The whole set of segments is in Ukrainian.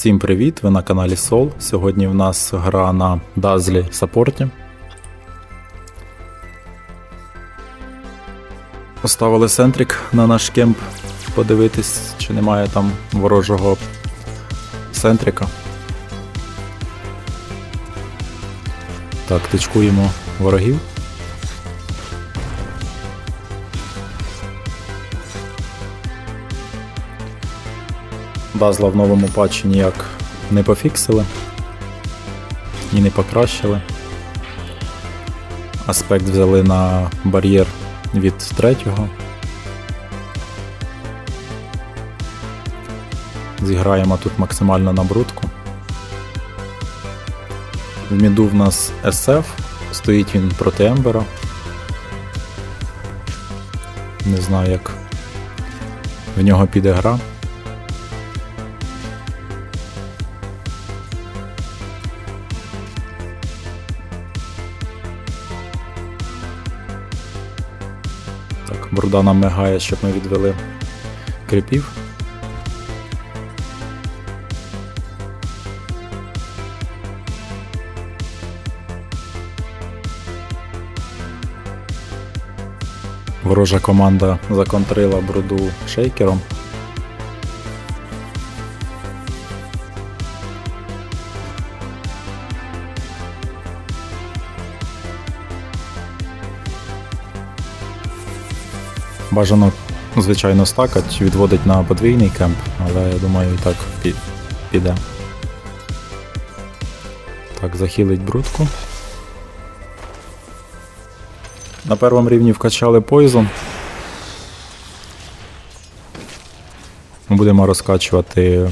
Всім привіт! Ви на каналі Sol. Сьогодні в нас гра на Дазлі саппорті. Поставили центрик на наш кемп подивитись, чи немає там ворожого центрика. Так, тичкуємо ворогів. Дазла в новому патчі ніяк не пофіксили і не покращили. Аспект взяли на бар'єр від третього. Зіграємо тут максимально на брудку. В міду в нас SF, стоїть він проти Ембера. Не знаю, як в нього піде гра. Бруда нам мигає, щоб ми відвели кріпів. Ворожа команда законтрила бруду шейкером. Бажано, звичайно, стакать, відводить на подвійний кемп, але я думаю, і так піде. Так, захилить брудку. На першому рівні вкачали Poison. Ми будемо розкачувати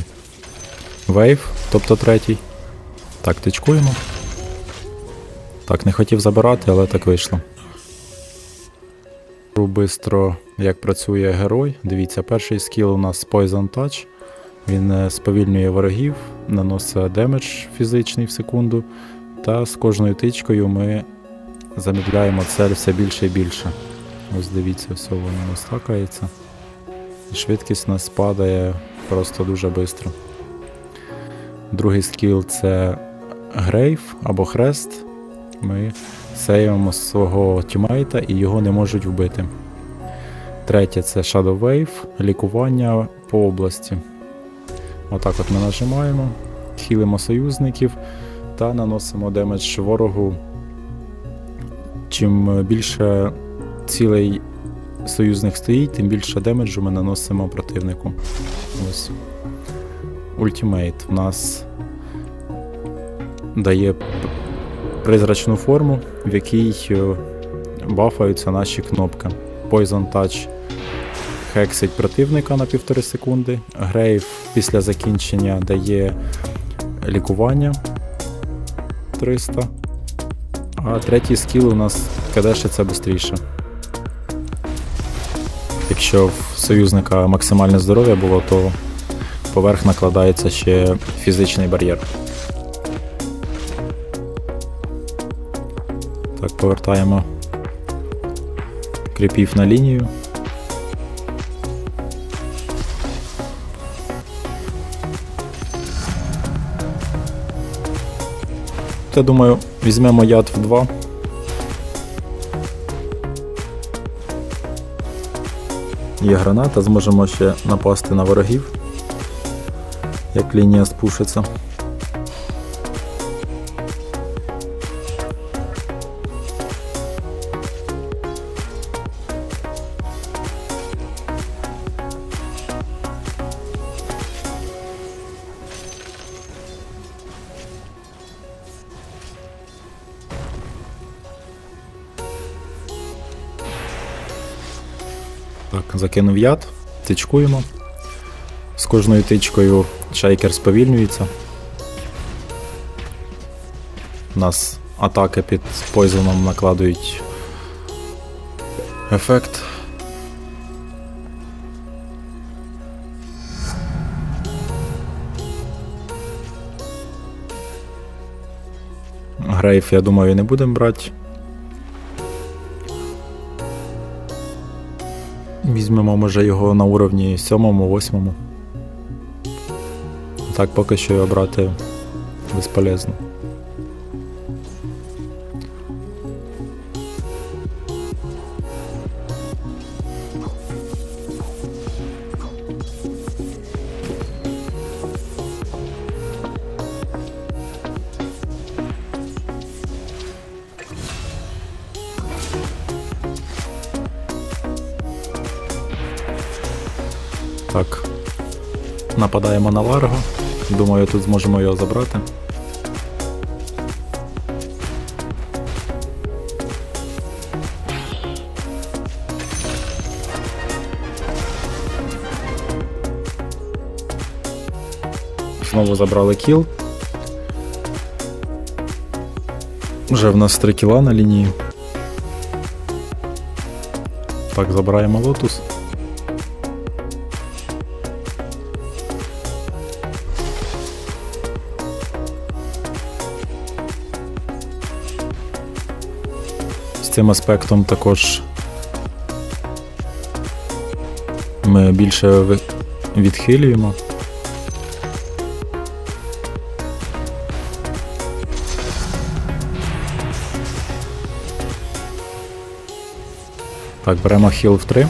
Wave, тобто третій. Так, тичкуємо. Так, не хотів забирати, але так вийшло. Бистро, як працює герой. Дивіться, перший скіл у нас Poison Touch. Він е, сповільнює ворогів, наносить демедж фізичний в секунду. Та з кожною тичкою ми замедляємо цель все більше і більше. Ось дивіться, все воно стакається. І швидкість нас падає просто дуже швидко. Другий скіл це грейв або хрест. Ми сейвимо свого тімейта і його не можуть вбити. Третє це Shadow Wave, лікування по області. Отак от ми нажимаємо, хілимо союзників та наносимо демедж ворогу Чим більше цілей союзних стоїть, тим більше демеджу ми наносимо противнику. Ось. Ультимейт в нас дає призрачну форму, в якій е, бафаються наші кнопки. Poison Touch хексить противника на півтори секунди. Грейв після закінчення дає лікування 300. А третій скіл у нас кадешиться швидше. Якщо в союзника максимальне здоров'я було, то поверх накладається ще фізичний бар'єр. Так, повертаємо кріпів на лінію. Я думаю, візьмемо яд в 2. Є граната, зможемо ще напасти на ворогів, як лінія спушиться. Так, закинув яд, тичкуємо. З кожною тичкою шейкер сповільнюється. У нас атаки під пойзоном накладують ефект. Грейф, я думаю, не будемо брати. Візьмемо, може, його на уровні 7-8. так поки що його брати безполезно. Нападаємо на Ларго. Думаю, тут зможемо його забрати. Знову забрали кіл. Вже в нас 3 кіла на лінії. Так, забираємо лотус. Цим аспектом також ми більше відхилюємо. Так, беремо хіл в 3.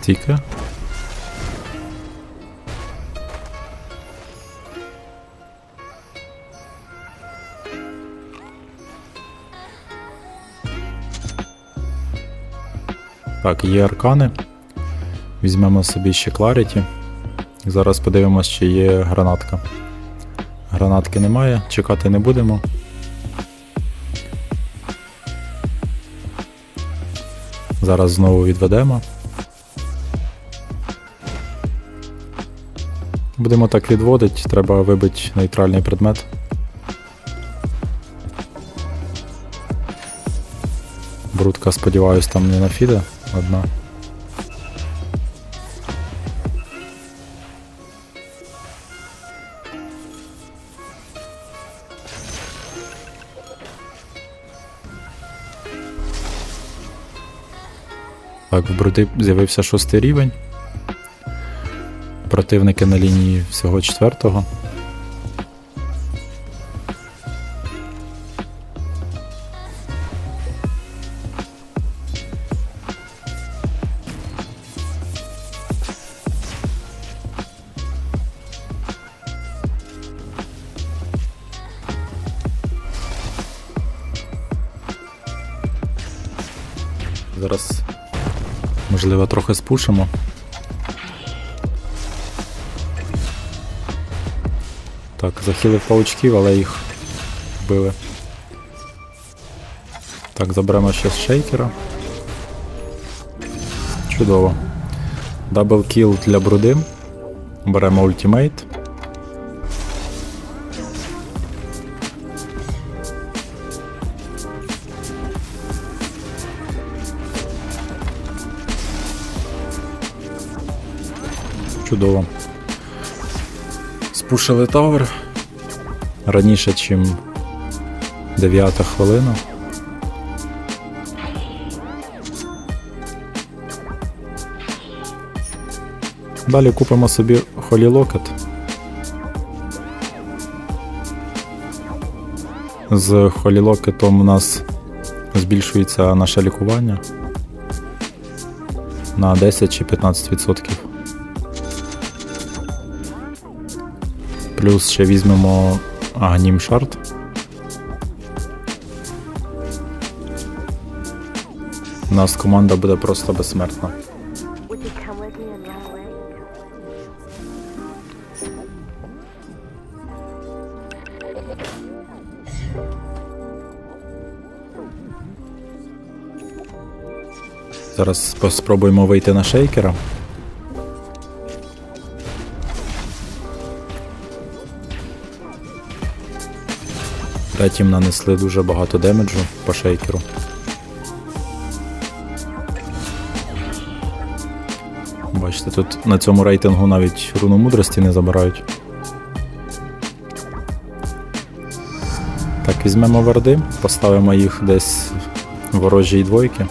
Стійка. Так, є аркани. Візьмемо собі ще Clarity. Зараз подивимось, чи є гранатка. Гранатки немає, чекати не будемо. Зараз знову відведемо. Будемо так відводити, треба вибити нейтральний предмет. Брудка, сподіваюсь, там не нафіде одна. Так, в бруди з'явився шостий рівень. Противники на лінії всього четвертого. Зараз, можливо, трохи спушимо. Так, захилив паучків, але їх вбили. Так, заберемо ще з шейкера. Чудово. Дабл кіл для бруди. Беремо ультимейт. Чудово. Спушили тавер раніше, ніж 9 хвилина. Далі купимо собі Холі Локет. З Холі Локетом у нас збільшується наше лікування на 10 чи 15%. Плюс ще візьмемо Агнім Шарт. У нас команда буде просто безсмертна. Зараз спробуємо вийти на шейкера. Етім нанесли дуже багато демеджу по шейкеру. Бачите, тут на цьому рейтингу навіть руну мудрості не забирають. Так, візьмемо верди, поставимо їх десь в ворожій двойки.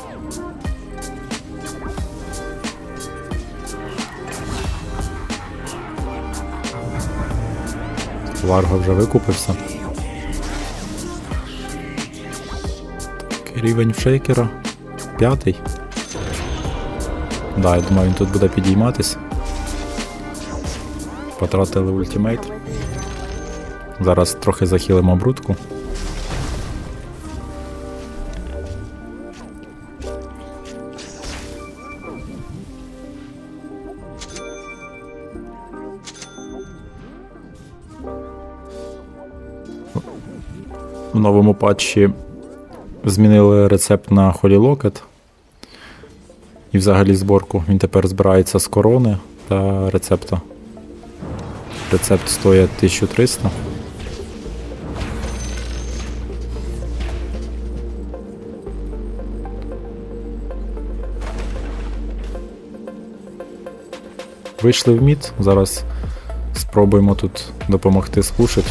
Варга вже викупився. Рівень шейкера. П'ятий. Да, я думаю, він тут буде підійматись. Потратили ультимейт. Зараз трохи захилимо брудку. В новому патчі змінили рецепт на Holy Locket. І взагалі зборку. Він тепер збирається з корони та рецепта. Рецепт стоїть 1300. Вийшли в мід. Зараз спробуємо тут допомогти спушити.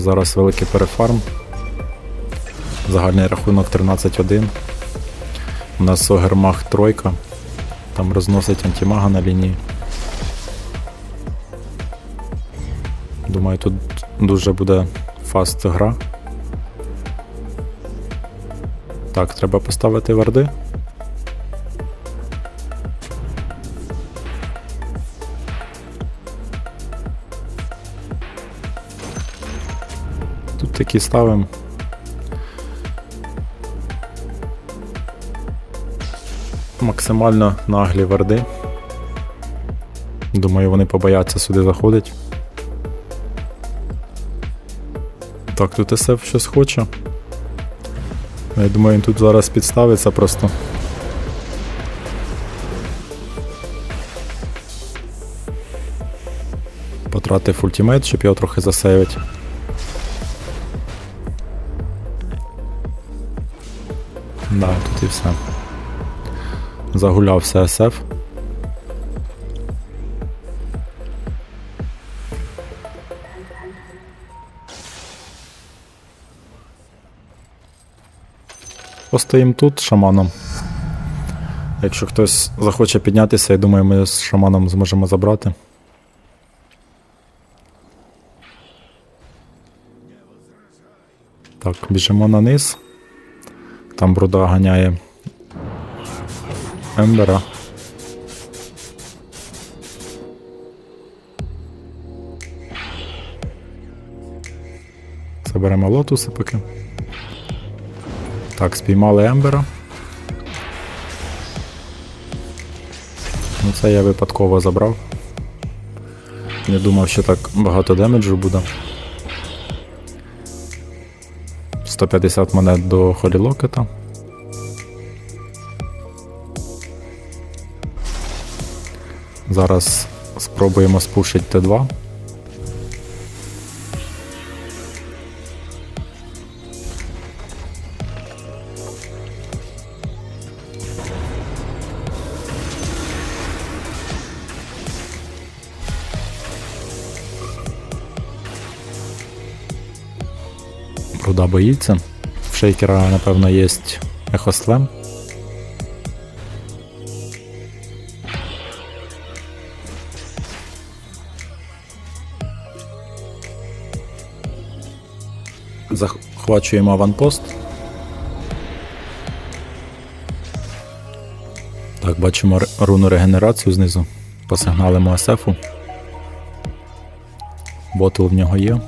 Зараз великий перефарм. Загальний рахунок 13-1. У нас Согермах тройка. Там розносить антимага на лінії. Думаю, тут дуже буде фаст гра. Так, треба поставити варди. Такі ставимо. Максимально наглі варди. Думаю, вони побояться сюди заходить. Так, тут СФ щось хоче. Я думаю, він тут зараз підставиться просто. Потратив ультимейт, щоб його трохи засейвити. Да, тут і все. Загулявся СФ. Постоїм тут шаманом. Якщо хтось захоче піднятися, я думаю, ми з шаманом зможемо забрати. Так, біжимо на низ. Там бруда ганяє Ембера. Заберемо лотуси поки. Так, спіймали Ембера. Ну це я випадково забрав. Не думав, що так багато демеджу буде. 150 монет до Холі Локета. Зараз спробуємо спушити Т2. Пруда боїться. В шейкера, напевно, є ехослем. Захвачуємо аванпост. Так, бачимо руну регенерацію знизу. Посигналимо СФу. Ботл в нього є.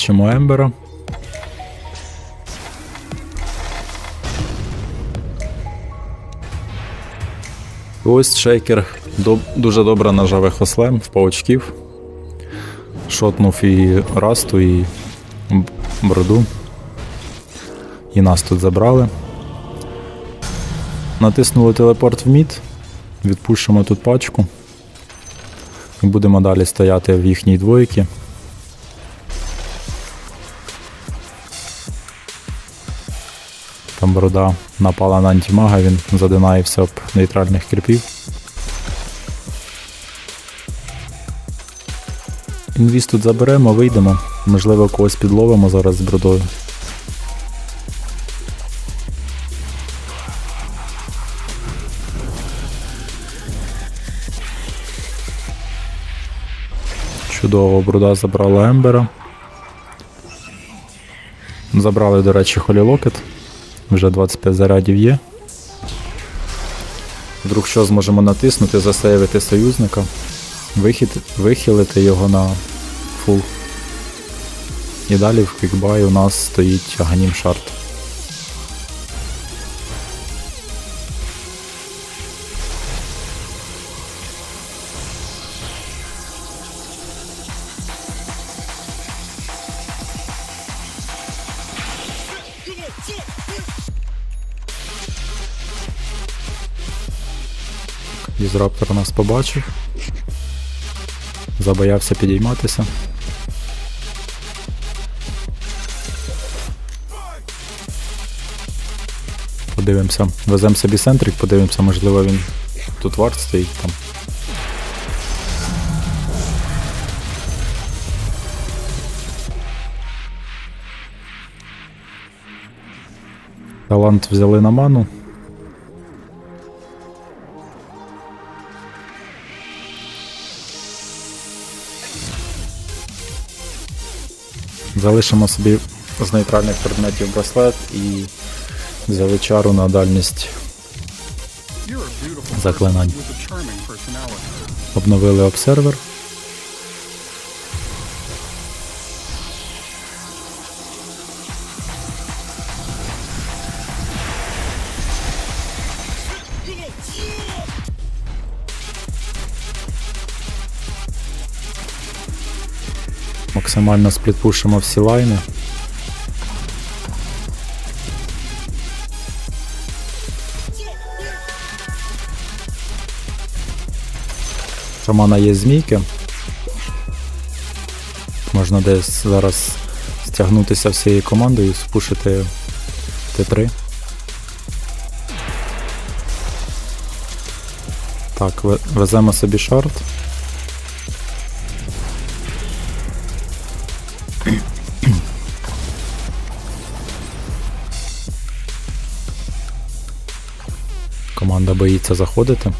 Бачимо Ембера. Ось шейкер дуже добре нажав ехослем в паучків. Шотнув і расту, і броду. І нас тут забрали. Натиснули телепорт в мід. Відпушимо тут пачку. І будемо далі стояти в їхній двойці. Там борода напала на антимага, він задинає об нейтральних кріпів. Інвіз тут заберемо, вийдемо. Можливо, когось підловимо зараз з бродою. Чудово, бруда забрала Ембера. Забрали, до речі, холілокет. Вже 25 зарядів є. Вдруг що зможемо натиснути, засейвити союзника, вихід, вихилити його на фул. І далі в квікбай у нас стоїть Аганім Шарт. Дізраптор нас побачив. Забоявся підійматися. Подивимося. Веземо собі центрик, подивимося, можливо він тут варт стоїть там. Талант взяли на ману. Залишимо собі з нейтральних предметів браслет і взяли чару на дальність заклинань. Обновили обсервер. Максимально сплітпушимо всі лайни. Шамана є змійки. Можна десь зараз стягнутися всією командою і спушити Т3. Так, веземо собі шарт. Команда боїться заходити.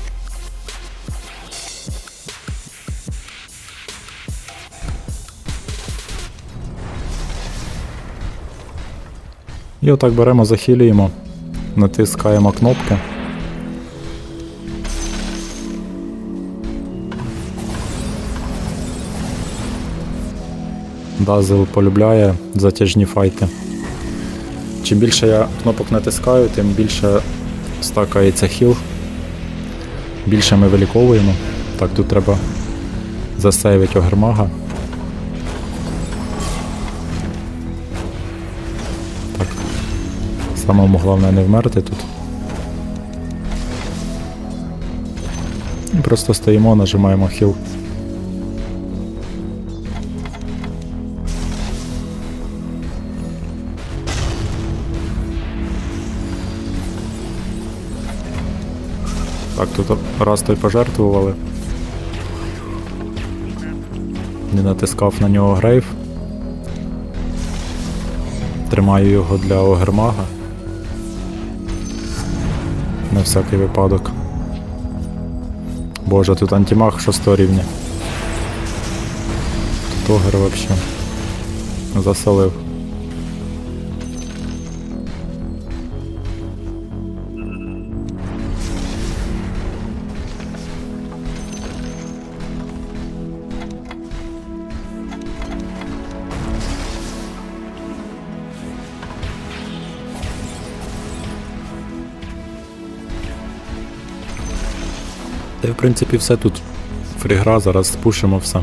І отак беремо, захилюємо, натискаємо кнопки. Дазел полюбляє затяжні файти. Чим більше я кнопок натискаю, тим більше стакається хіл. Більше ми виліковуємо. Так, тут треба засейвити огермага. Так. Самому головне не вмерти тут. І просто стоїмо, нажимаємо хіл. Тут раз той пожертвували. Не натискав на нього грейв. Тримаю його для огермага. На всякий випадок. Боже, тут антимаг 6 рівня. Тут огер вообще. Засолив. Принципі все тут. Фрігра, зараз спушимо все.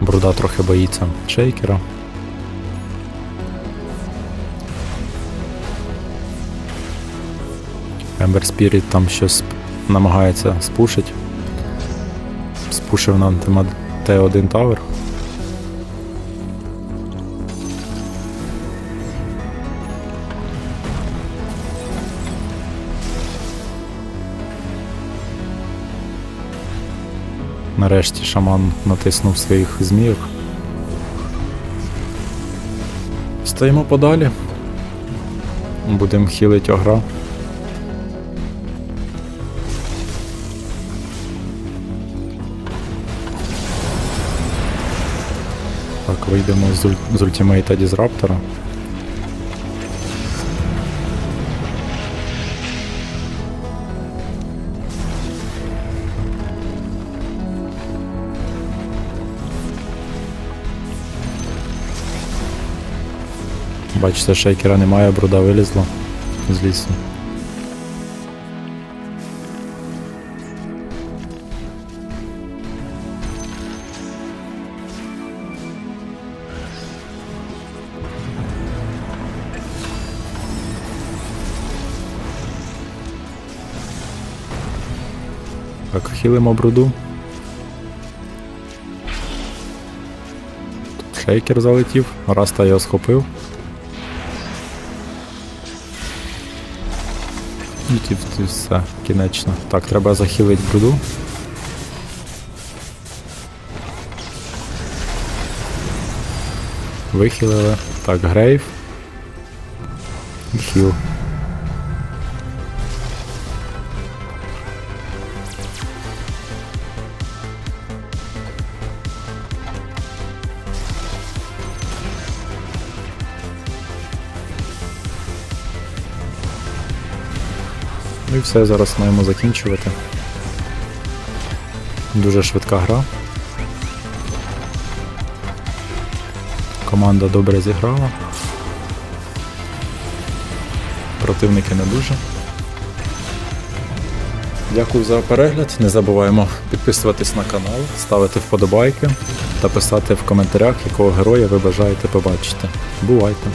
Бруда трохи боїться шейкера. Ембер Спіріт там щось намагається спушить. Пушив нам тема Т1 Тавер. Нарешті шаман натиснув своїх змійок. Стоїмо подалі. Будемо хілити огра. Так, вийдемо з, з ультимейта Дізраптора. Бачите, шейкера немає, бруда вилізла з лісу. Так, хілимо бруду. Тут шейкер залетів, Раста його схопив. І ті все, кінечно. Так, треба захилити бруду. Вихилили. Так, грейв. І хіл. Ну і все, зараз маємо закінчувати. Дуже швидка гра. Команда добре зіграла. Противники не дуже. Дякую за перегляд. Не забуваємо підписуватись на канал, ставити вподобайки та писати в коментарях, якого героя ви бажаєте побачити. Бувайте!